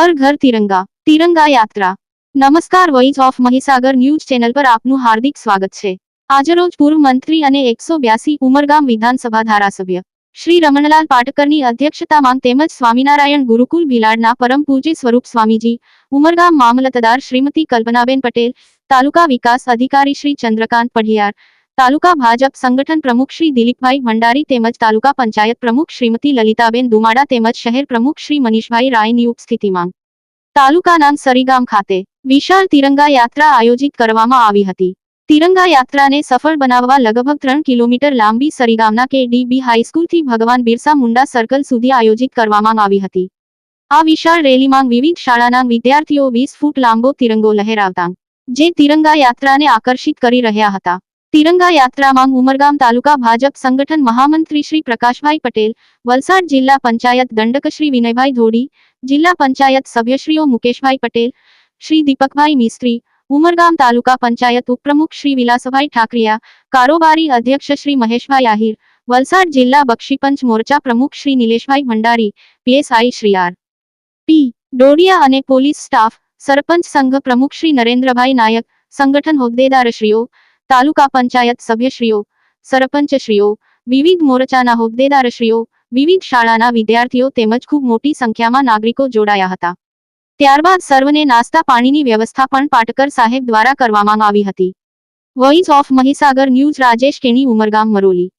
હર ઘર તિરંગા તિરંગા યાત્રા. નમસ્કાર voice of Mahisagar news channel પર આપનું હાર્દિક સ્વાગત છે. આજરોજ પૂર્વ મંત્રી અને એકસો બ્યાસી ઉમરગામ વિધાનસભા ધારાસભ્ય શ્રી રમણલાલ પાટકરની અધ્યક્ષતામાં તેમજ સ્વામિનારાયણ ગુરુકુલ ભીલાડના પરમ પૂજ્ય સ્વરૂપ સ્વામીજી, ઉમરગામ મામલતદાર શ્રીમતી કલ્પનાબેન પટેલ, તાલુકા વિકાસ અધિકારી શ્રી ચંદ્રકાંત પઢિયાર તાલુકા ભાજપ સંગઠન પ્રમુખ શ્રી દિલીપભાઈ ભંડારી તેમજ તાલુકા પંચાયત પ્રમુખ શ્રીમતી લલિતાબેન દુમાડા તેમજ શહેર પ્રમુખ શ્રી મનીષભાઈ રાયની ઉપસ્થિતિમાં. તાલુકાના સરીગામ ખાતે વિશાળ તિરંગા યાત્રા આયોજિત કરવામાં આવી હતી. તિરંગા યાત્રાને સફળ બનાવવા લગભગ ત્રણ કિલોમીટર લાંબી સરીગામના કે ડીબી હાઈસ્કૂલથી ભગવાન બિરસા મુંડા સર્કલ સુધી આયોજિત કરવામાં આવી હતી. આ વિશાળ રેલીમાં વિવિધ શાળાના વિદ્યાર્થીઓ વીસ ફૂટ લાંબો તિરંગો લહેરાવતા, જે તિરંગા યાત્રાને આકર્ષિત કરી રહ્યા હતા. તિરંગા યાત્રામાં ઉમરગામ તાલુકા ભાજપ સંગઠન મહામંત્રી શ્રી પ્રકાશભાઈ પટેલ, વલસાડ જિલ્લા પંચાયત દંડક શ્રી વિનયભાઈ ધોડી, જિલ્લા પંચાયત સભ્યશ્રીઓ મુકેશભાઈ પટેલ, શ્રી દીપકભાઈ મિસ્ત્રી, ઉમરગામ તાલુકા પંચાયત ઉપપ્રમુખ શ્રી વિલાસભાઈ ઠાકરિયા, કારોબારી અધ્યક્ષ શ્રી મહેશભાઈ આહિર, વલસાડ જિલ્લા બક્ષીપંચ મોરચા પ્રમુખ Shri Nileshbhai Bhandari, PSI Shri R. P. Dodiya અને પોલીસ સ્ટાફ, સરપંચ સંઘ પ્રમુખ શ્રી નરેન્દ્રભાઈ નાયક, સંગઠન હોદ્દેદારશ્રીઓ તાલુકા પંચાયત સભ્યશ્રીઓ, સરપંચશ્રીઓ, વિવિધ મોરચાના હોદ્દેદારશ્રીઓ, વિવિધ શાળાના વિદ્યાર્થીઓ તેમજ ખૂબ મોટી સંખ્યામાં નાગરિકો જોડાયા હતા. ત્યારબાદ સર્વને નાસ્તા પાણીની વ્યવસ્થા પણ પાટકર સાહેબ દ્વારા કરવામાં આવી હતી. Voice of Mahisagar news Rajesh Keni, Umargam, Maroli.